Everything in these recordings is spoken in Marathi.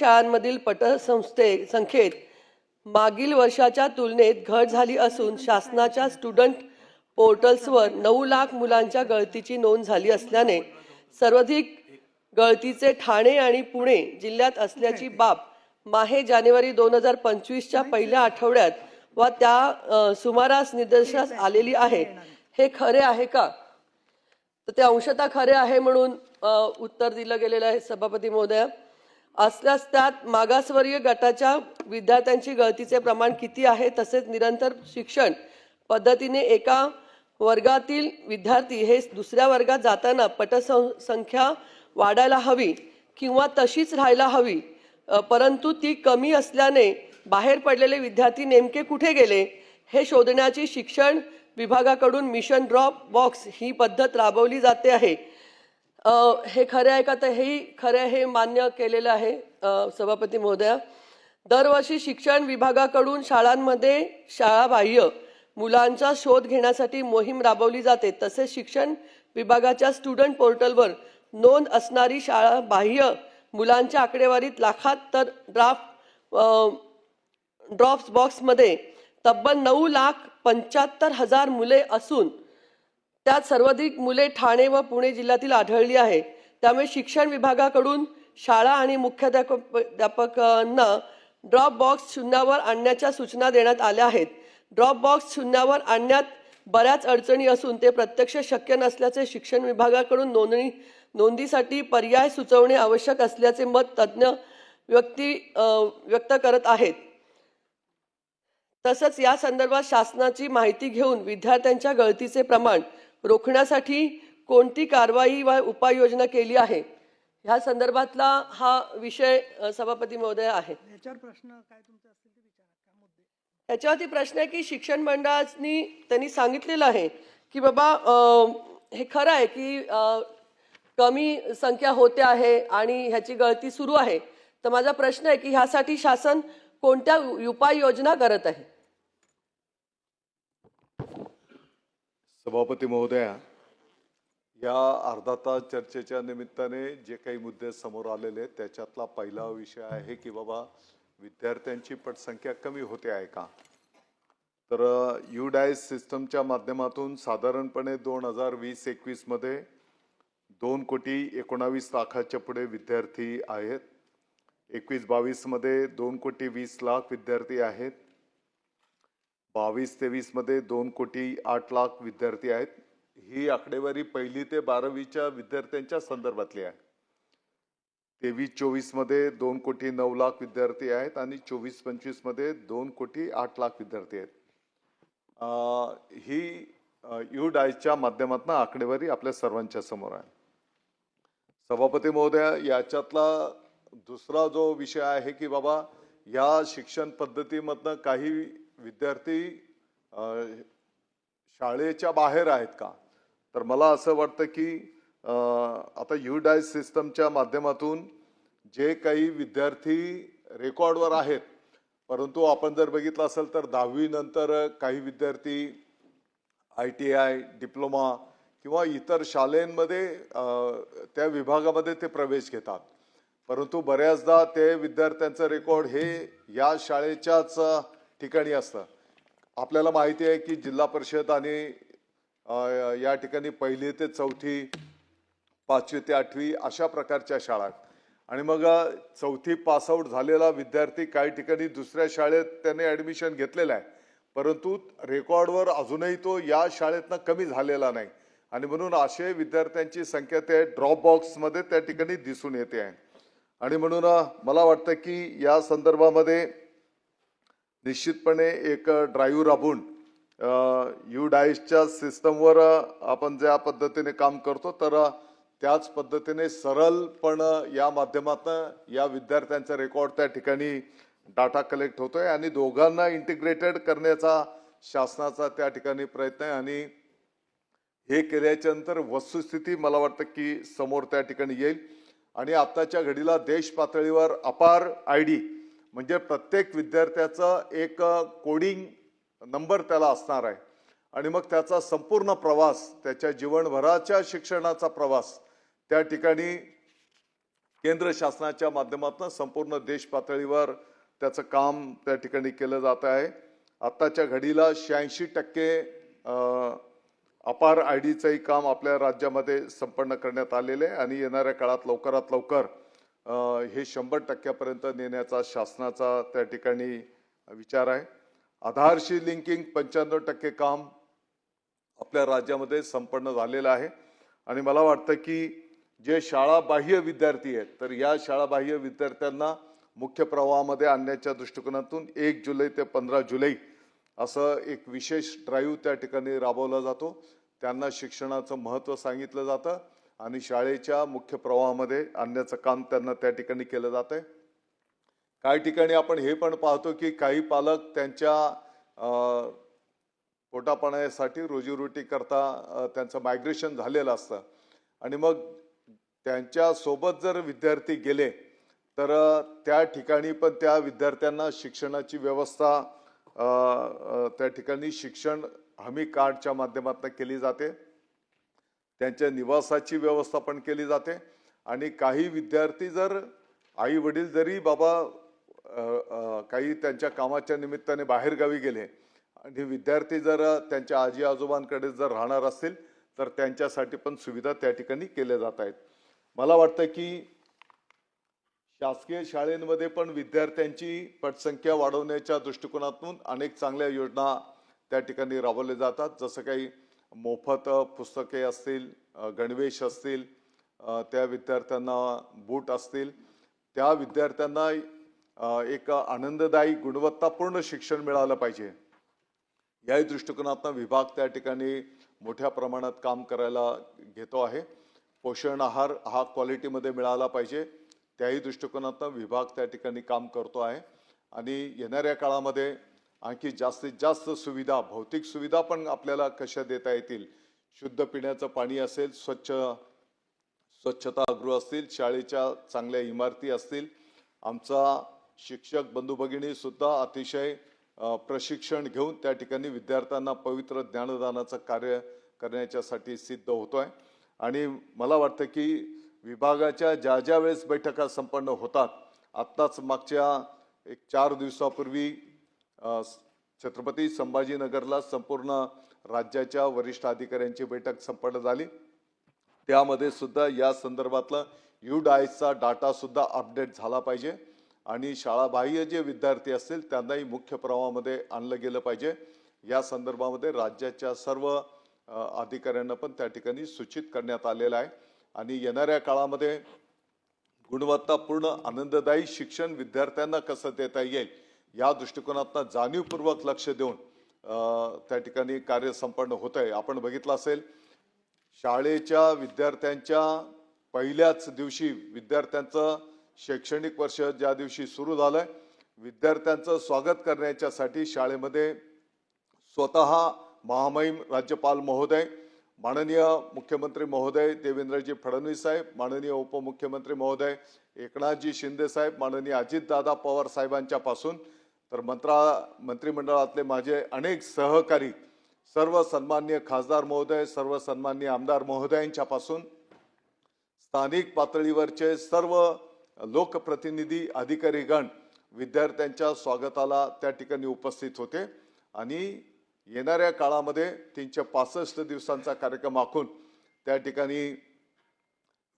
शाळांमधील पटसंस्थे संख्येत मागील वर्षाच्या तुलनेत घट झाली असून शासनाच्या स्टुडंट पोर्टल्सवर नऊ लाख मुलांच्या गळतीची नोंद झाली असल्याने सर्वाधिक गळतीचे ठाणे आणि पुणे जिल्ह्यात असल्याची बाब माहे जानेवारी दोन हजार पंचवीसच्या पहिल्या आठवड्यात व त्या सुमारास निदर्शनास आलेली आहे. हे खरे आहे का? तर ते अंशतः खरे आहे म्हणून उत्तर दिलं गेलेलं आहे सभापती महोदया. असल्यास त्यात मागासवर्गीय गटाच्या विद्यार्थ्यांची गळतीचे प्रमाण किती आहे तसेच निरंतर शिक्षण पद्धतीने एका वर्गातील विद्यार्थी हे दुसऱ्या वर्गात जाताना पटसंख्या वाढायला हवी किंवा तशीच राहायला हवी परंतु ती कमी असल्याने बाहेर पडलेले विद्यार्थी नेमके कुठे गेले हे शोधण्याची शिक्षण विभागाकडून मिशन ड्रॉप बॉक्स ही पद्धत राबवली जाते आहे. हे खरे आहे का? तर हेही खरे हे मान्य केलेलं आहे सभापती महोदया. दरवर्षी शिक्षण विभागाकडून शाळांमध्ये शाळाबाह्य मुलांचा शोध घेण्यासाठी मोहीम राबवली जाते. तसेच शिक्षण विभागाच्या स्टुडंट पोर्टलवर नोंद असणारी शाळा बाह्य मुलांच्या आकडेवारीत लाखात तर ड्राफ्ट ड्रॉप्स बॉक्समध्ये तब्बल नऊ लाख पंच्याहत्तर हजार मुले असून त्यात सर्वाधिक मुले ठाणे व पुणे जिल्ह्यातील आढळली आहे. त्यामुळे शिक्षण विभागाकडून शाळा आणि मुख्याध्यापकांना ड्रॉप बॉक्स शून्यावर आणण्याच्या सूचना देण्यात आल्या आहेत. ड्रॉप बॉक्स शून्यावर आणण्यात बऱ्याच अडचणी असून ते प्रत्यक्ष शक्य नसल्याचे शिक्षण विभागाकडून नोंदणी नोंदीसाठी पर्याय सुचवणे आवश्यक असल्याचे मत तज्ज्ञ व्यक्ती व्यक्त करत आहेत. तसंच या संदर्भात शासनाची माहिती घेऊन विद्यार्थ्यांच्या गळतीचे प्रमाण रोखण्यासाठी कोणती कारवाई व उपाययोजना केली आहे? ह्या संदर्भातला हा विषय सभापती महोदय आहे. याच्यावर प्रश्न आहे की शिक्षण मंडळानी त्यांनी सांगितलेलं आहे की बाबा हे खरं आहे की कमी संख्या होते आहे आणि ह्याची गळती सुरू आहे. तर माझा प्रश्न आहे की ह्यासाठी शासन कोणत्या उपाययोजना करत आहे? सभापती महोदया या अर्धा तास चर्चेच्या निमित्ताने जे काही मुद्दे समोर आलेले आहेत त्याच्यातला पहिला विषय आहे की बाबा विद्यार्थ्यांची पटसंख्या कमी होते आहे का? तर यू डायस सिस्टमच्या माध्यमातून साधारणपणे दोन हजार वीस एकवीसमध्ये दोन कोटी एकोणावीस लाखाच्या पुढे विद्यार्थी आहेत. एकवीस बावीसमध्ये दोन कोटी वीस लाख विद्यार्थी आहेत. बावीस तेवीसमध्ये दोन कोटी आठ लाख विद्यार्थी आहेत. ही आकडेवारी पहिली ते बारावीच्या विद्यार्थ्यांच्या संदर्भातली आहे. तेवीस चोवीसमध्ये दोन कोटी नऊ लाख विद्यार्थी आहेत आणि चोवीस पंचवीसमध्ये दोन कोटी आठ लाख विद्यार्थी आहेत. ही यू डायच्या माध्यमातून आकडेवारी आपल्या सर्वांच्या समोर आहे. सभापती महोदया याच्यातला दुसरा जो विषय आहे की बाबा या शिक्षण पद्धतीमधनं काही विद्यार्थी शाळेच्या बाहेर आहेत का? तर मला असं वाटतं की आता यू डाय सिस्टमच्या माध्यमातून जे काही विद्यार्थी रेकॉर्डवर आहेत परंतु आपण जर बघितलं असेल तर दहावीनंतर काही विद्यार्थी आय टी आय डिप्लोमा किंवा इतर शाळेंमध्ये त्या विभागामध्ये ते प्रवेश घेतात. परंतु बऱ्याचदा ते विद्यार्थ्यांचं रेकॉर्ड हे या शाळेच्याच ठिकाणी असतं आपल्याला माहिती आहे की जिल्हा परिषद आणि या ठिकाणी पहिली ते चौथी पाचवी ते आठवी अशा प्रकारच्या शाळा आणि मग चौथी पासआउट झालेला विद्यार्थी काही ठिकाणी दुसऱ्या शाळेत त्याने ॲडमिशन घेतलेलं आहे. परंतु रेकॉर्डवर अजूनही तो या शाळेतनं कमी झालेला नाही. आणि म्हणून असे विद्यार्थ्यांची संख्या त्या ड्रॉप बॉक्समध्ये त्या ठिकाणी दिसून येते आहे. आणि म्हणून मला वाटतं की या संदर्भामध्ये निश्चितपणे एक ड्राईव्ह राबून यू डाईसच्या सिस्टमवर आपण ज्या पद्धतीने काम करतो तर त्याच पद्धतीने सरळपण या माध्यमातून या विद्यार्थ्यांचा रेकॉर्ड त्या ठिकाणी डाटा कलेक्ट होतोय आणि दोघांना इंटिग्रेटेड करण्याचा शासनाचा त्या ठिकाणी प्रयत्न आहे आणि हे केल्याच्यानंतर वस्तुस्थिती मला वाटतं की समोर त्या ठिकाणी येईल. आणि आत्ताच्या घडीला देश पातळीवर अपार आय डी म्हणजे प्रत्येक विद्यार्थ्याचं एक कोडिंग नंबर त्याला असणार आहे. आणि मग त्याचा संपूर्ण प्रवास त्याच्या जीवनभराच्या शिक्षणाचा प्रवास त्या ठिकाणी केंद्र शासनाच्या माध्यमातून संपूर्ण देश पातळीवर त्याचं काम त्या ठिकाणी केलं जात आहे. आत्ताच्या घडीला शहाऐंशी टक्के अपार आय डीचंही काम आपल्या राज्यामध्ये संपन्न करण्यात आलेले आहे. आणि येणाऱ्या काळात लवकरात लवकर हे शंभर टक्क्यापर्यंत नेण्याचा शासनाचा त्या ठिकाणी विचार आहे. आधारशी लिंकिंग पंच्याण्णव टक्के काम आपल्या राज्यामध्ये संपन्न झालेलं आहे. आणि मला वाटतं की जे शाळाबाह्य विद्यार्थी आहेत तर या शाळाबाह्य विद्यार्थ्यांना मुख्य प्रवाहामध्ये आणण्याच्या दृष्टिकोनातून एक जुलै ते पंधरा जुलै असं एक विशेष ड्राईव्ह त्या ठिकाणी राबवला जातो. त्यांना शिक्षणाचं महत्त्व सांगितलं जातं. आणि शाळेच्या मुख्य प्रवाहामध्ये आणण्याचं काम त्यांना त्या ठिकाणी केलं जात आहे काही ठिकाणी आपण हे पण पाहतो की काही पालक त्यांच्या पोटापाण्यासाठी रोजीरोटी करता त्यांचं मायग्रेशन झालेलं असतं. आणि मग त्यांच्यासोबत जर विद्यार्थी गेले तर त्या ठिकाणी पण त्या विद्यार्थ्यांना शिक्षणाची व्यवस्था त्या ठिकाणी शिक्षण हमी कार्डच्या माध्यमातून केली जाते. त्यांच्या निवासाची व्यवस्था पण केली जाते. आणि काही विद्यार्थी जर आई वडील जरी बाबा काही त्यांच्या कामाच्या निमित्ताने बाहेरगावी गेले आणि विद्यार्थी जर त्यांच्या आजी आजोबांकडे जर राहणार असतील तर त्यांच्यासाठी पण सुविधा त्या ठिकाणी केल्या जात आहेत. मला वाटतं की शासकीय शाळेमध्ये पण विद्यार्थ्यांची पटसंख्या वाढवण्याच्या दृष्टिकोनातून अनेक चांगल्या योजना त्या ठिकाणी राबवल्या जातात. जसं काही मोफत पुस्तके असतील गणवेश असतील त्या विद्यार्थ्यांना बूट असतील त्या विद्यार्थ्यांना एक आनंददायी गुणवत्तापूर्ण शिक्षण मिळालं पाहिजे. याही दृष्टिकोनातून विभाग त्या ठिकाणी मोठ्या प्रमाणात काम करायला घेतो आहे. पोषण आहार हा क्वालिटीमध्ये मिळाला पाहिजे. त्याही दृष्टिकोनातून विभाग त्या ठिकाणी काम करतो आहे. आणि येणाऱ्या काळामध्ये आणखी जास्तीत जास्त सुविधा भौतिक सुविधा पण आपल्याला कशा देता येतील? शुद्ध पिण्याचं पाणी असेल स्वच्छ स्वच्छतागृह असतील शाळेच्या चांगल्या इमारती असतील. आमचा शिक्षक बंधू भगिनीसुद्धा अतिशय प्रशिक्षण घेऊन त्या ठिकाणी विद्यार्थ्यांना पवित्र ज्ञानदानाचं कार्य करण्याच्यासाठी सिद्ध होतो आहे आणि मला वाटतं की विभागाच्या ज्या ज्या वेळेस बैठका संपन्न होतात आत्ताच मागच्या एक चार दिवसापूर्वी छत्रपती संभाजीनगरला संपूर्ण राज्याच्या वरिष्ठ अधिकाऱ्यांची बैठक संपन्न झाली. त्यामध्ये सुद्धा या संदर्भातलं यू डायसचा डाटा सुद्धा अपडेट झाला पाहिजे आणि शाळाबाह्य जे विद्यार्थी असतील त्यांनाही मुख्य प्रवाहामध्ये आणलं गेलं पाहिजे. या संदर्भामध्ये राज्याच्या सर्व अधिकाऱ्यांना पण त्या ठिकाणी सूचित करण्यात आलेलं आहे. आणि येणाऱ्या काळामध्ये गुणवत्तापूर्ण आनंददायी शिक्षण विद्यार्थ्यांना कसं देता येईल या दृष्टिकोनातनं जाणीवपूर्वक लक्ष देऊन त्या ठिकाणी कार्य संपन्न होत आहे आपण बघितलं असेल शाळेच्या विद्यार्थ्यांच्या पहिल्याच दिवशी विद्यार्थ्यांचं शैक्षणिक वर्ष ज्या दिवशी सुरू झालंय विद्यार्थ्यांचं स्वागत करण्याच्यासाठी शाळेमध्ये स्वतः महामहिम राज्यपाल महोदय माननीय मुख्यमंत्री महोदय देवेंद्रजी फडणवीस साहेब माननीय उपमुख्यमंत्री महोदय एकनाथजी शिंदे साहेब माननीय अजितदादा पवार साहेबांच्या पासून तर मंत्रा मंत्रिमंडळातले माझे अनेक सहकारी सर्व सन्मान्य खासदार महोदय सर्व सन्मान्य आमदार महोदयांच्यापासून स्थानिक पातळीवरचे सर्व लोकप्रतिनिधी अधिकारीगण विद्यार्थ्यांच्या स्वागताला त्या ठिकाणी उपस्थित होते आणि येणाऱ्या काळामध्ये तीनशे पासष्ट दिवसांचा कार्यक्रम आखून त्या ठिकाणी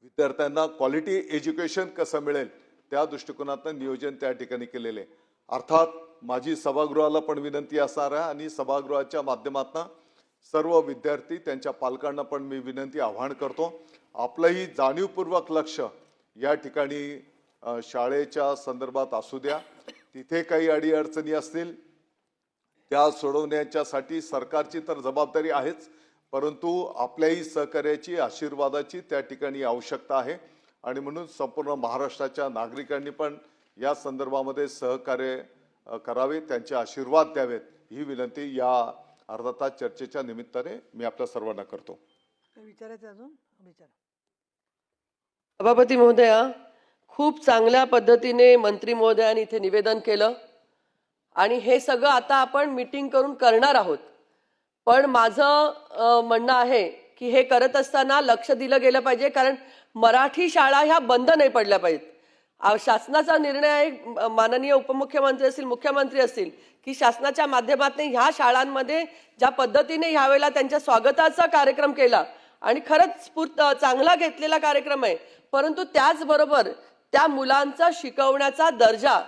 विद्यार्थ्यांना क्वालिटी एज्युकेशन कसं मिळेल त्या दृष्टिकोनातनं नियोजन त्या ठिकाणी केलेले आहे. अर्थात माझी सभागृहाला पण विनंती असणार आहे आणि सभागृहाच्या माध्यमातून सर्व विद्यार्थी त्यांच्या पालकांना पण मी विनंती आव्हान करतो. आपलंही जाणीवपूर्वक लक्ष या ठिकाणी शाळेच्या संदर्भात असू द्या. तिथे काही अडीअडचणी असतील त्या सोडवण्याच्यासाठी सरकारची तर जबाबदारी आहेच परंतु आपल्याही सहकार्याची आशीर्वादाची त्या ठिकाणी आवश्यकता आहे. आणि म्हणून संपूर्ण महाराष्ट्राच्या नागरिकांनी पण या संदर्भामध्ये सहकार्य करावे त्यांचे आशीर्वाद द्यावेत ही विनंती या अर्धा तास चर्चेच्या निमित्ताने मी आपल्या सर्वांना करतो. विचारायचं अजून? विचारा. सभापती महोदया खूप चांगल्या पद्धतीने मंत्री महोदयांनी इथे निवेदन केलं आणि हे सगळं आता आपण मीटिंग करून करणार आहोत. पण माझं म्हणणं आहे की हे करत असताना लक्ष दिलं गेलं पाहिजे कारण मराठी शाळा ह्या बंद नाही पडल्या पाहिजेत. शासनाचा निर्णय म- माननीय उपमुख्यमंत्री असतील मुख्यमंत्री असतील की शासनाच्या माध्यमातून ह्या शाळांमध्ये ज्या पद्धतीने ह्यावेळेला त्यांच्या स्वागताचा कार्यक्रम केला. आणि खरंच स्फूर्त चांगला घेतलेला कार्यक्रम आहे. परंतु त्याचबरोबर त्या मुलांचा शिकवण्याचा दर्जा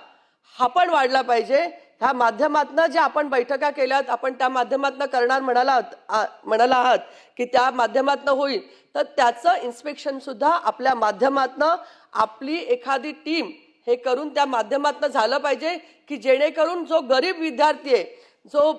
हा पण वाढला पाहिजे. ह्या माध्यमातनं ज्या आपण बैठका केल्यात आपण त्या माध्यमातनं करणार म्हणाला आहात- आ- म्हणाला आहात की त्या माध्यमातनं होईल तर त्याचं इन्स्पेक्शन सुद्धा आपल्या माध्यमातनं आपली एखादी टीम हे करून त्या माध्यमातनं झालं पाहिजे की जेणेकरून जो गरीब विद्यार्थी आहे जो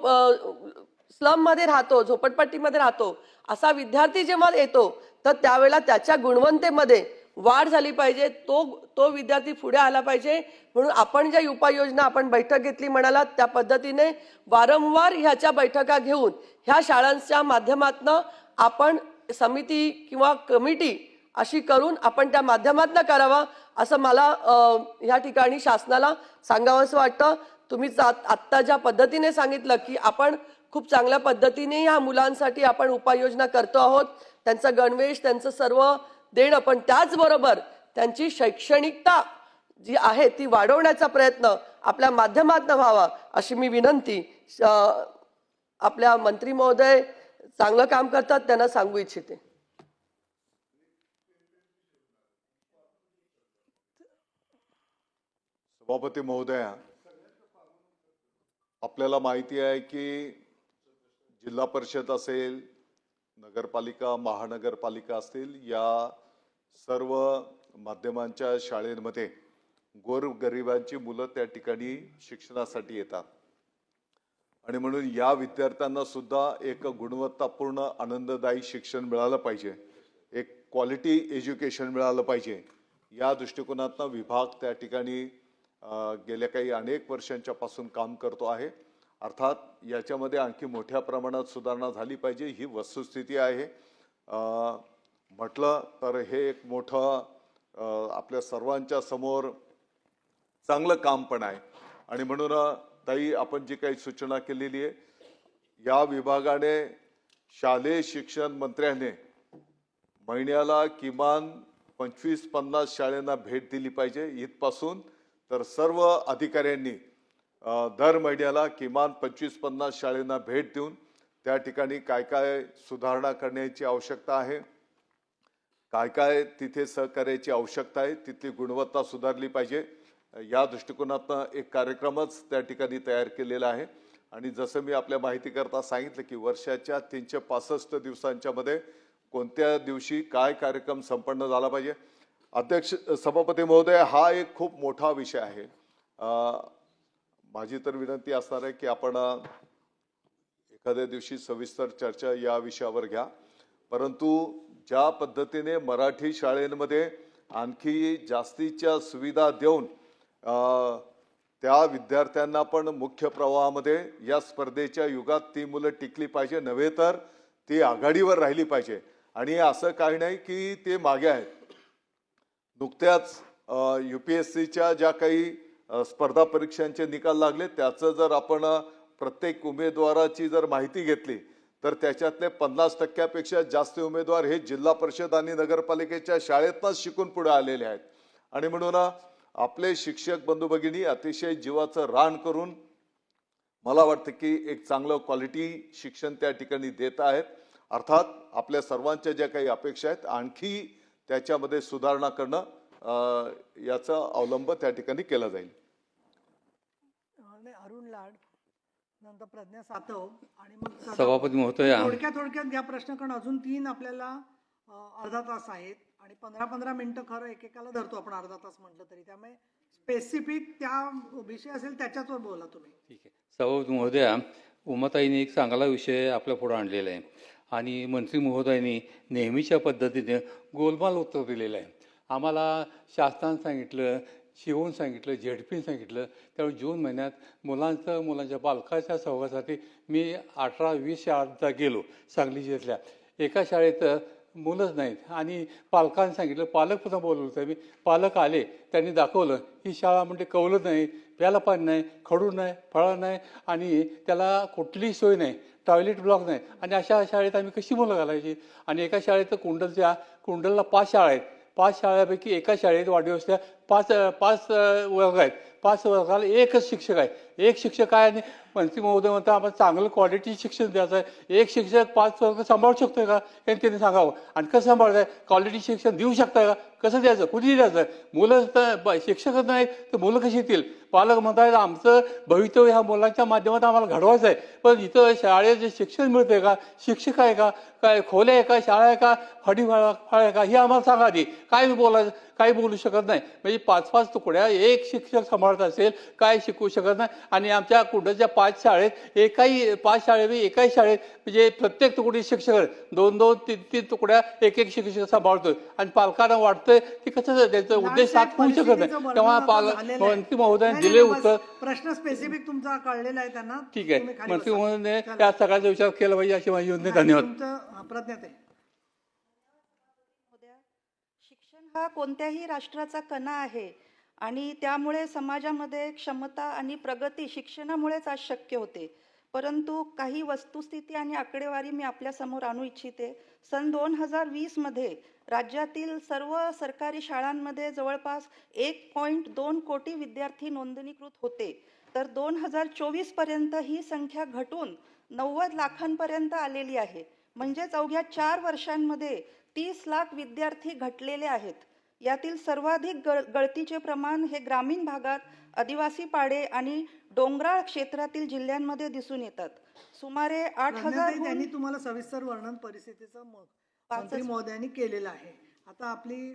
स्लममध्ये राहतो झोपडपट्टीमध्ये राहतो असा विद्यार्थी जेव्हा येतो तर त्यावेळेला त्याच्या गुणवत्तेमध्ये वाढ झाली पाहिजे तो तो विद्यार्थी पुढे आला पाहिजे. म्हणून आपण ज्या उपाययोजना आपण बैठक घेतली म्हणालात त्या पद्धतीने वारंवार ह्याच्या बैठका घेऊन ह्या शाळांच्या माध्यमातनं आपण समिती किंवा कमिटी अशी करून आपण त्या माध्यमातनं करावा असं मला ह्या ठिकाणी शासनाला सांगावंसं वाटतं. तुम्ही आत्ता ज्या पद्धतीने सांगितलं की आपण खूप चांगल्या पद्धतीने ह्या मुलांसाठी आपण उपाययोजना करतो आहोत त्यांचा गणवेश त्यांचं सर्व देणं. पण त्याचबरोबर त्यांची शैक्षणिकता जी आहे ती वाढवण्याचा प्रयत्न आपल्या माध्यमातनं व्हावा अशी मी विनंती आपल्या मंत्री महोदय चांगलं काम करतात त्यांना सांगू इच्छिते. सभापती महोदया आपल्याला माहिती आहे की जिल्हा परिषद असेल नगरपालिका महानगरपालिका असतील या सर्व माध्यमांच्या शाळेमध्ये गोरगरिबांची मुलं त्या ठिकाणी शिक्षणासाठी येतात. आणि म्हणून या विद्यार्थ्यांना सुद्धा एक गुणवत्तापूर्ण आनंददायी शिक्षण मिळालं पाहिजे. एक क्वालिटी एज्युकेशन मिळालं पाहिजे. या दृष्टिकोनातनं विभाग त्या ठिकाणी गेल्या काही अनेक वर्षांच्या पासून काम करतो आहे. अर्थात याच्यामध्ये आणखी मोठ्या प्रमाणात सुधारणा झाली पाहिजे. ही वस्तुस्थिती आहे. म्हटलं तर हे एक मोठं आपल्या सर्वांच्या समोर चांगलं काम पण आहे. आणि म्हणून ताई आपण जी काही सूचना केलेली आहे या विभागाने शालेय शिक्षण मंत्र्याने महिन्याला किमान पंचवीस पन्नास शाळांना भेट दिली पाहिजे. इथपासून तर सर्व अधिकाऱ्यांनी दर महिन्याला किमान पंचवीस पन्नास शाळांना भेट देऊन त्या ठिकाणी काय काय सुधारणा करण्याची आवश्यकता आहे. काय काय तिथे सहकार्याची आवश्यकता आहे तिथली गुणवत्ता सुधारली पाहिजे. या दृष्टिकोनातनं एक कार्यक्रमच त्या ठिकाणी तयार केलेला आहे. आणि जसं मी आपल्या माहितीकरता सांगितलं की वर्षाच्या तीनशे पासष्ट दिवसांच्यामध्ये कोणत्या दिवशी काय कार्यक्रम संपन्न झाला पाहिजे. अध्यक्ष सभापती महोदय हा एक खूप मोठा विषय आहे. माझी तर विनंती असणार आहे की आपण एखाद्या दिवशी सविस्तर चर्चा या विषयावर घ्या. परंतु ज्या पद्धतीने मराठी शाळेमध्ये आणखी जास्तीच्या सुविधा देऊन त्या विद्यार्थ्यांना पण मुख्य प्रवाहामध्ये या स्पर्धेच्या युगात ती मुलं टिकली पाहिजे. नव्हे तर ती आघाडीवर राहिली पाहिजे. आणि असं काही नाही की ते मागे आहेत. नुकत्याच यू पी एस सीच्या ज्या काही स्पर्धा परीक्षांचे निकाल लागले त्याचं जर आपण प्रत्येक उमेदवाराची जर माहिती घेतली तर त्याच्यातले पन्नास टक्क्यापेक्षा जास्त उमेदवार हे जिल्हा परिषद आणि नगरपालिकेच्या शाळेतनंच शिकून पुढे आलेले आहेत. आणि म्हणून आपले शिक्षक बंधू भगिनी अतिशय जीवाचं रान करून मला वाटतं की एक चांगलं क्वालिटी शिक्षण त्या ठिकाणी देत आहेत. अर्थात आपल्या सर्वांच्या ज्या काही अपेक्षा आहेत आणखी त्याच्यामध्ये सुधारणा करणं याचा अवलंब त्या ठिकाणी केला जाईल. अरुण लाड. नंतर प्रज्ञा सातव आणि मग सभापती महोदया. थोडक्यात थोडक्यात घ्या प्रश्न कारण अजून तीन आपल्याला अर्धा तास आहेत आणि पंधरा पंधरा मिनिटं खरं एकेकाला धरतो आपण अर्धा तास म्हटलं तरी. त्यामुळे स्पेसिफिक त्या विषय असेल त्याच्याचवर बोला तुम्ही. ठीक आहे. सभापती महोदया उमाताईने एक चांगला विषय आपल्या पुढे आणलेला आहे. आणि मंत्री महोदयांनी नेहमीच्या पद्धतीने गोलमाल उत्तर दिलेलं आहे. आम्हाला शासनानं सांगितलं शिवून सांगितलं झेडपीन सांगितलं. त्यामुळे जून महिन्यात मुलांचं मुलांच्या पालकाच्या सहभागासाठी मी अठरा वीस शाळांचा गेलो सांगली जिल्ह्यातल्या. एका शाळेत मुलंच नाहीत. आणि पालकांनी सांगितलं पालक पुन्हा बोलवलं होतं. मी पालक आले त्यांनी दाखवलं ही शाळा म्हणजे कवलं नाही प्याला पाणी नाही खडू नाही फळं नाही आणि त्याला कुठलीही सोय नाही टॉयलेट ब्लॉक नाही. आणि अशा शाळेत आम्ही कशी मुलं घालायची? आणि एका शाळेत कुंडलच्या कुंडलला पाच शाळा आहेत. पाच शाळेपैकी एका शाळेत वाढदिवसच्या पाच पाच वर्ग आहेत. पाच वर्गाला एकच शिक्षक आहे. एक शिक्षक आहे आणि मंत्री महोदय म्हणतात आपण चांगलं क्वालिटी शिक्षण द्यायचं आहे. एक शिक्षक पाच वर्ग सांभाळू शकतोय का? हे त्यांनी सांगावं. आणि कसं आहे क्वालिटी शिक्षण देऊ शकता का? कसं द्यायचं? कुठे द्यायचं? मुलं तर शिक्षकच नाही तर मुलं कशी येतील? पालक म्हणतात आमचं भवितव्य ह्या मुलांच्या माध्यमातून आम्हाला घडवायचं आहे पण इथं शाळेत जे शिक्षण मिळतंय का? शिक्षक आहे का? काय खोल्या आहे का? शाळा आहे का? फाडी फाळ आहे का? हे आम्हाला सांगा आधी. काय मी बोलायचं? काही बोलू शकत नाही. म्हणजे पाच पाच तुकड्या एक शिक्षक सांभाळत असेल काय शिकवू शकत नाही. आणि आमच्या कुंडच्या पाच शाळेत एकाही पाच शाळेत एकाही शाळेत म्हणजे प्रत्येक तुकडी शिक्षक दोन दोन तीन तीन तुकड्या एक एक शिक्षक सांभाळतो आणि पालकांना वाटतंय की कसं त्याचा उद्देश साथ होऊ शकत नाही तेव्हा पाल. मंत्री महोदयाने दिले उत्तर प्रश्न स्पेसिफिक तुमचा कळलेला आहे त्यांना. ठीक आहे. मंत्री. महोदयाने. त्या सगळ्याचा विचार केला पाहिजे अशी माझी नाही, धन्यवाद. हा, शिक्षण हा कोणत्याही राष्ट्राचा कणा आहे आणि त्यामुळे समाजामध्ये क्षमता आणि प्रगती शिक्षणामुळेच आज शक्य होते. परंतु काही वस्तुस्थिती आणि आकडेवारी मी आपल्यासमोर आणू इच्छिते. सन दोन हजार वीसमध्ये राज्यातील सर्व सरकारी शाळांमध्ये जवळपास एक पॉईंट दोन कोटी विद्यार्थी नोंदणीकृत होते. तर दोन हजार चोवीसपर्यंत ही संख्या घटून नव्वद लाखांपर्यंत आलेली आहे. म्हणजेच अवघ्या चार वर्षांमध्ये तीस लाख विद्यार्थी घटलेले आहेत. यातील सर्वाधिक गळ गळतीचे प्रमाण हे ग्रामीण भागात आदिवासी पाडे आणि डोंगराळ क्षेत्रातील जिल्ह्यांमध्ये दिसून येतात. सुमारे आठ हजार त्यांनी तुम्हाला सविस्तर वर्णन परिस्थितीचं मंत्री महोदयांनी केलेलं आहे. आता आपली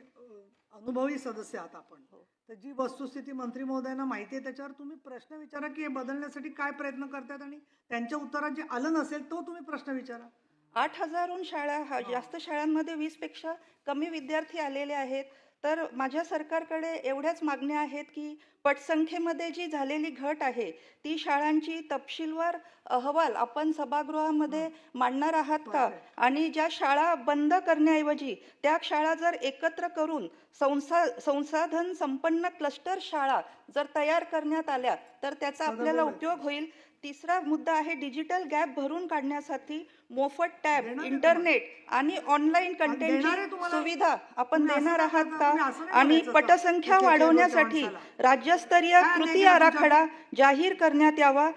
अनुभवी सदस्य आहात आपण. हो. तर जी वस्तुस्थिती मंत्री महोदयांना माहिती आहे त्याच्यावर तुम्ही प्रश्न विचारा की हे बदलण्यासाठी काय प्रयत्न करतात आणि त्यांच्या उत्तरात जे आलं नसेल तो तुम्ही प्रश्न विचारा. आठ हजारहून शाळा जास्त शाळांमध्ये वीसपेक्षा कमी विद्यार्थी आलेले आहेत. तर माझ्या सरकारकडे एवढ्याच मागण्या आहेत की पटसंख्येमध्ये जी झालेली घट आहे ती शाळांची तपशीलवार अहवाल आपण सभागृहामध्ये मांडणार आहात का? आणि ज्या शाळा बंद करण्याऐवजी त्या शाळा जर एकत्र करून संसा संसाधन संपन्न क्लस्टर शाळा जर तयार करण्यात आल्या तर त्याचा आपल्याला उपयोग होईल. तिसरा मुद्दा आहे डिजिटल गॅप भरून काढण्यासाठी मोफत टॅब इंटरनेट आणि ऑनलाईन कंटेंटची तुम्हाला? सुविधा आपण देणार का आहात? का? आणि. पटसंख्या वाढवण्यासाठी राज्यस्तरीय कृती आराखडा जाहीर करण्यात यावा.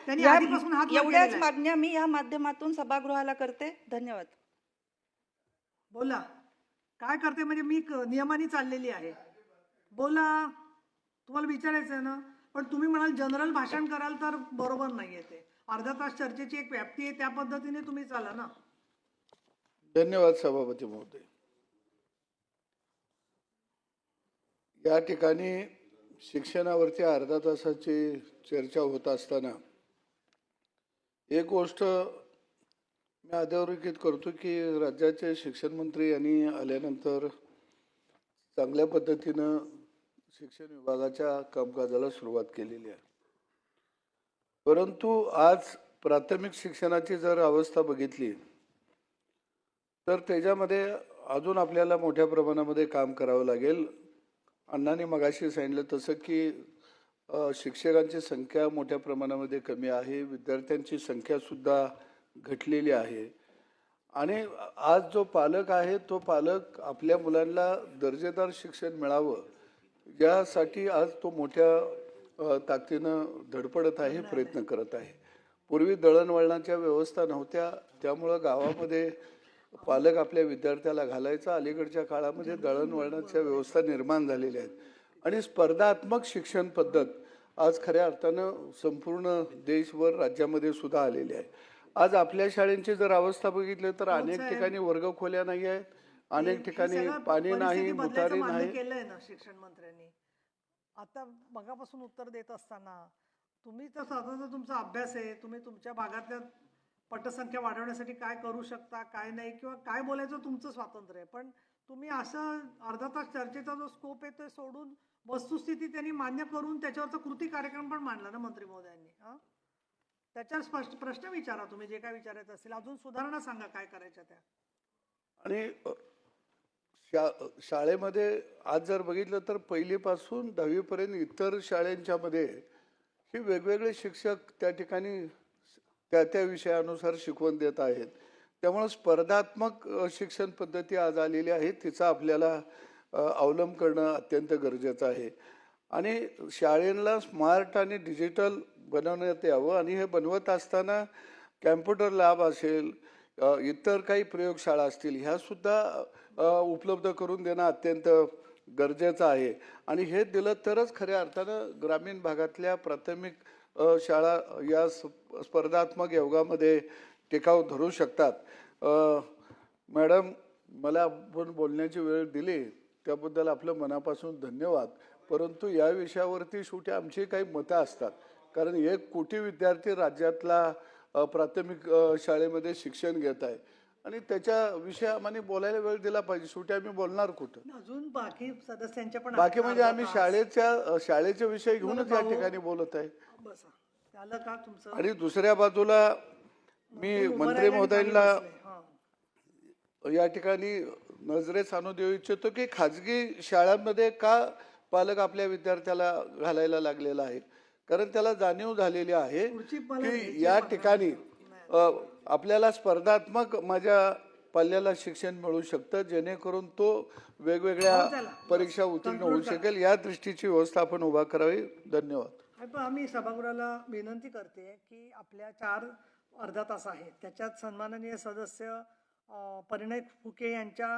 एवढ्याच. मागण्या मी या माध्यमातून सभागृहाला करते. धन्यवाद. बोला. काय करते? म्हणजे मी नियमाने चाललेली आहे. बोला. तुम्हाला विचारायचं ना? पण तुम्ही म्हणाल जनरल भाषण कराल तर बरोबर नाही आहे ते. अर्धा तास चर्चेची एक व्याप्ती आहे त्या पद्धतीने तुम्ही चाला ना. धन्यवाद सभापती महोदय. या ठिकाणी शिक्षणावरती अर्धा तासाची चर्चा होत असताना एक गोष्ट मी अधोरेखित करतो की राज्याचे शिक्षण मंत्री यांनी आल्यानंतर चांगल्या पद्धतीनं शिक्षण विभागाच्या कामकाजाला सुरुवात केलेली आहे. परंतु आज प्राथमिक शिक्षणाची जर अवस्था बघितली तर त्याच्यामध्ये अजून आपल्याला मोठ्या प्रमाणामध्ये काम करावं लागेल. अण्णांनी मगाशी सांगितलं तसं की शिक्षकांची संख्या मोठ्या प्रमाणामध्ये कमी आहे विद्यार्थ्यांची संख्यासुद्धा घटलेली आहे. आणि आज जो पालक आहे तो पालक आपल्या मुलांना दर्जेदार शिक्षण मिळावं यासाठी आज तो मोठ्या ताकदीनं धडपडत आहे प्रयत्न करत आहे. पूर्वी दळणवळणाच्या व्यवस्था नव्हत्या त्यामुळं गावामध्ये पालक आपल्या विद्यार्थ्याला घालायचा. अलीकडच्या काळामध्ये दळणवळणाच्या व्यवस्था निर्माण झालेल्या आहेत. आणि स्पर्धात्मक शिक्षण पद्धत आज खऱ्या अर्थानं संपूर्ण देशभर राज्यामध्ये सुद्धा आलेली आहे. आज आपल्या शाळेंची जर अवस्था बघितली तर अनेक ठिकाणी वर्गखोल्या नाही आहेत. अनेक ठिकाणी पाणी नाही मुतारी नाही. केलंय ना शिक्षण मंत्र्यांनी. आता मगापासून उत्तर देत असताना तुम्ही तर स्वतःचा तुमचा अभ्यास आहे तुम्ही तुमच्या भागातल्या पटसंख्या वाढवण्यासाठी काय करू शकता काय नाही किंवा काय बोलायचं तुमचं स्वातंत्र्य आहे. पण तुम्ही असं अर्धा तास चर्चेचा जो स्कोप आहे तो सोडून वस्तुस्थिती त्यांनी मान्य करून त्याच्यावरचा कृती कार्यक्रम पण मांडला ना मंत्री महोदयांनी हा? त्याच्यावर स्पष्ट प्रश्न विचारा तुम्ही जे काय विचारायचं असेल. अजून सुधारणा सांगा काय करायच्या त्या. आणि शा शाळेमध्ये आज जर बघितलं तर पहिलीपासून दहावीपर्यंत इतर शाळेंच्यामध्ये हे वेगवेगळे शिक्षक त्या ठिकाणी त्या त्या विषयानुसार शिकवण देत आहेत. त्यामुळं स्पर्धात्मक शिक्षण पद्धती आज आलेली आहे तिचा आपल्याला अवलंब करणं अत्यंत गरजेचं आहे. आणि शाळेला स्मार्ट आणि डिजिटल बनवण्यात यावं आणि हे बनवत असताना कॅम्प्युटर लॅब असेल इतर काही प्रयोगशाळा असतील ह्यासुद्धा उपलब्ध करून देणं अत्यंत गरजेचं आहे. आणि हे दिलं तरच खऱ्या अर्थानं ग्रामीण भागातल्या प्राथमिक शाळा या स्प- स्पर्धात्मक योगामध्ये टिकाव धरू शकतात. मॅडम मला आपण बोलण्याची वेळ दिली. त्याबद्दल आपलं मनापासून धन्यवाद. परंतु या विषयावरती शेवटी आमची काही मतं असतात. कारण एक कोटी विद्यार्थी राज्यातला प्राथमिक शाळेमध्ये शिक्षण घेत आहे. आणि त्याच्याविषयी आम्हाला बोलायला वेळ दिला पाहिजे. शेवटी आम्ही बोलणार कुठं? अजून बाकी सदस्यांच्या पण बाकी म्हणजे आम्ही. शाळेच्या शाळेचे विषय घेऊनच या. ठिकाणी बोलत आहे. आणि दुसऱ्या बाजूला मी मंत्री महोदयांना. या ठिकाणी नजरेस आणू देऊ इच्छितो की खाजगी शाळांमध्ये का पालक आपल्या विद्यार्थ्याला घालायला लागलेला आहे? कारण त्याला जाणीव झालेली आहे की या ठिकाणी आपल्याला स्पर्धात्मक माझ्या पाल्याला शिक्षण मिळू शकतं जेणेकरून तो वेगवेगळ्या हो. परीक्षा उत्तीर्ण होऊ. शकेल. या दृष्टीची व्यवस्था आपण उभा करावी. धन्यवाद. आम्ही सभागृहाला विनंती करते की आपल्या चार अर्धा तास आहेत. त्याच्यात सन्माननीय सदस्य परिणय फुके यांच्या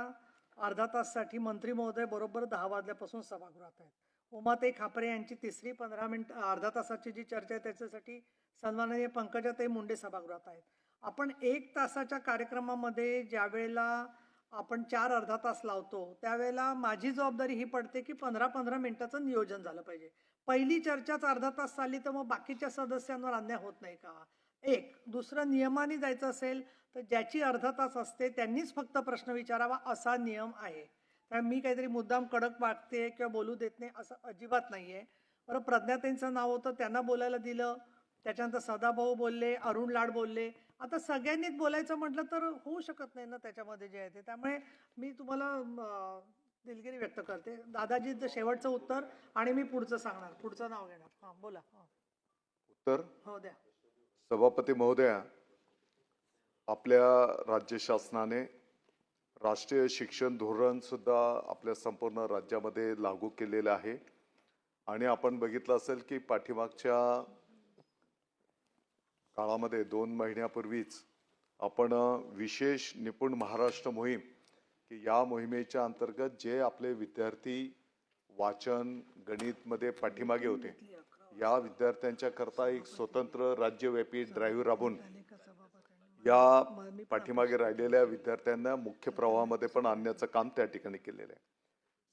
अर्धा ताससाठी मंत्री महोदय बरोबर दहा वाजल्यापासून सभागृहात आहेत. उमाताई खापरे यांची तिसरी पंधरा मिनिट अर्धा तासाची जी चर्चा आहे त्याच्यासाठी सन्माननीय पंकजाताई मुंडे सभागृहात आहेत. आपण एक तासाच्या कार्यक्रमामध्ये ज्या वेळेला आपण चार अर्धा तास लावतो त्यावेळेला माझी जबाबदारी ही पडते की पंधरा पंधरा मिनिटाचं नियोजन झालं पाहिजे. पहिली चर्चाच अर्धा तास चालली तर मग बाकीच्या सदस्यांवर अन्याय होत नाही का? एक दुसरं नियमाने जायचं असेल तर ज्याची अर्धा तास असते त्यांनीच फक्त प्रश्न विचारावा असा नियम आहे. त्यामुळे मी काहीतरी मुद्दाम कडक वागते किंवा बोलू देत नाही असं अजिबात नाही आहे बरं प्रज्ञाताईंचं नाव होतं त्यांना बोलायला दिलं. त्याच्यानंतर सदाभाऊ बोलले अरुण लाड बोलले. आता सगळ्यांनीच बोलायचं म्हटलं तर होऊ शकत नाही ना त्याच्यामध्ये जे आहे ते. त्यामुळे मी तुम्हाला दिलगिरी व्यक्त करते. दादाजीचं शेवटचं उत्तर आणि मी पुढचं सांगणार. पुढचं नाव घेणार. हां बोला. हां. तर हो द्या. सभापती महोदया आपल्या राज्य शासनाने राष्ट्रीय शिक्षण धोरण सुद्धा आपल्या संपूर्ण राज्यामध्ये लागू केलेलं आहे. आणि आपण बघितलं असेल की पाठीमागच्या काळामध्ये दोन महिन्यापूर्वीच आपण विशेष निपुण महाराष्ट्र मोहीम की या मोहिमेच्या अंतर्गत जे आपले विद्यार्थी वाचन गणितमध्ये पाठीमागे होते या विद्यार्थ्यांच्या करता एक स्वतंत्र राज्यव्यापी ड्राईव्ह राबून या पाठीमागे राहिलेल्या विद्यार्थ्यांना मुख्य प्रवाहामध्ये पण आणण्याचं काम त्या ठिकाणी केलेलं आहे.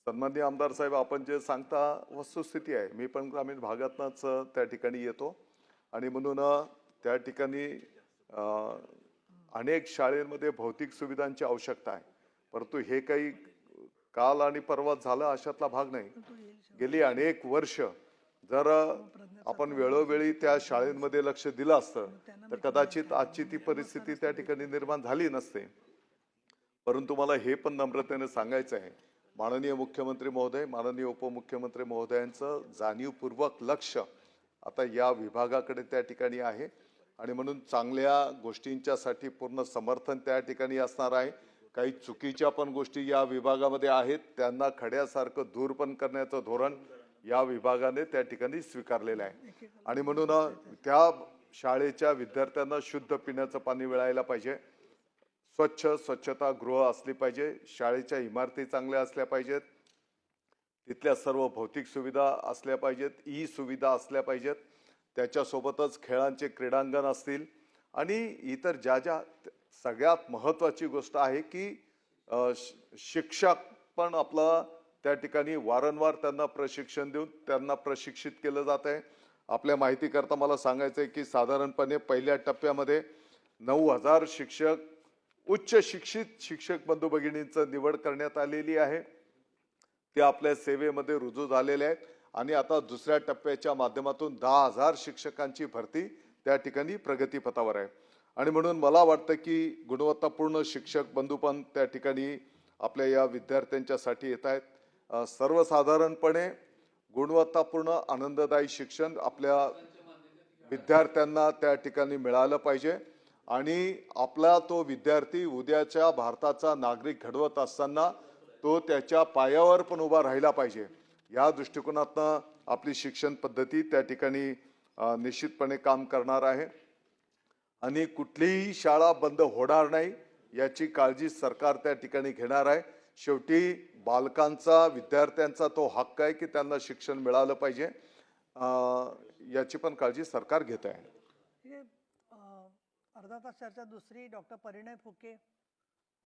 सन्माननीय आमदार साहेब आपण जे सांगता वस्तुस्थिती आहे मी पण ग्रामीण भागातनंच त्या ठिकाणी येतो. आणि म्हणून त्या ठिकाणी अनेक शाळेमध्ये भौतिक सुविधांची आवश्यकता आहे. परंतु हे काही काल आणि परवा झालं अशातला भाग नाही. गेली अनेक वर्ष जर आपण वेळोवेळी त्या शाळेमध्ये लक्ष दिलं असतं तर कदाचित आजची ती परिस्थिती त्या ठिकाणी निर्माण झाली नसते. परंतु मला हे पण नम्रतेने सांगायचं आहे माननीय मुख्यमंत्री महोदय माननीय उपमुख्यमंत्री महोदयांचं जाणीवपूर्वक लक्ष आता या विभागाकडे त्या ठिकाणी आहे. आणि म्हणून चांगल्या गोष्टींच्यासाठी पूर्ण समर्थन त्या ठिकाणी असणार आहे. काही चुकीच्या पण गोष्टी या विभागामध्ये आहेत. त्यांना खड्यासारखं दूर पण करण्याचं धोरण या विभागाने त्या ठिकाणी स्वीकारलेलं आहे. आणि म्हणून त्या शाळेच्या विद्यार्थ्यांना शुद्ध पिण्याचं पाणी मिळायला पाहिजे. स्वच्छ स्वच्छता गृह असली पाहिजे. शाळेच्या इमारती चांगल्या असल्या पाहिजेत. तिथल्या सर्व भौतिक सुविधा असल्या पाहिजेत. ई सुविधा असल्या पाहिजेत. त्याच्यासोबतच खेळांचे क्रीडांगण असतील. आणि इतर ज्या ज्या सगळ्यात महत्त्वाची गोष्ट आहे की शिक्षक पण आपला त्या ठिकाणी वारंवार त्यांना प्रशिक्षण देऊन त्यांना प्रशिक्षित केलं जात आहे. आपल्या माहितीकरता मला सांगायचं आहे की साधारणपणे पहिल्या टप्प्यामध्ये नऊ हजार शिक्षक उच्च शिक्षित शिक्षक बंधू भगिनींचं निवड करण्यात आलेली आहे. ते आपल्या सेवेमध्ये रुजू झालेले आहेत. आणि आता दुसऱ्या टप्प्याच्या माध्यमातून दहा हजार शिक्षकांची भरती त्या ठिकाणी प्रगतीपथावर आहे. आणि म्हणून मला वाटतं की गुणवत्तापूर्ण शिक्षक बंधू पण त्या ठिकाणी आपल्या या विद्यार्थ्यांच्यासाठी येत आहेत. सर्वसाधारणपणे गुणवत्तापूर्ण आनंददायी शिक्षण आपल्या विद्यार्थ्यांना त्या ठिकाणी मिळालं पाहिजे. आणि आपला तो विद्यार्थी उद्याच्या भारताचा नागरिक घडवत असताना तो त्याच्या पायावर पण उभा राहिला पाहिजे. या दृष्टिकोनातनं आपली शिक्षण पद्धती त्या ठिकाणी निश्चितपणे काम करणार आहे. आणि कुठलीही शाळा बंद होणार नाही याची काळजी सरकार त्या ठिकाणी घेणार आहे. शेवटी बालकांचा विद्यार्थ्यांचा तो हक्क आहे की त्यांना शिक्षण मिळालं पाहिजे. याची पण काळजी सरकार घेत आहे. अर्धा तास चर्चा दुसरी डॉक्टर परिणय फुके.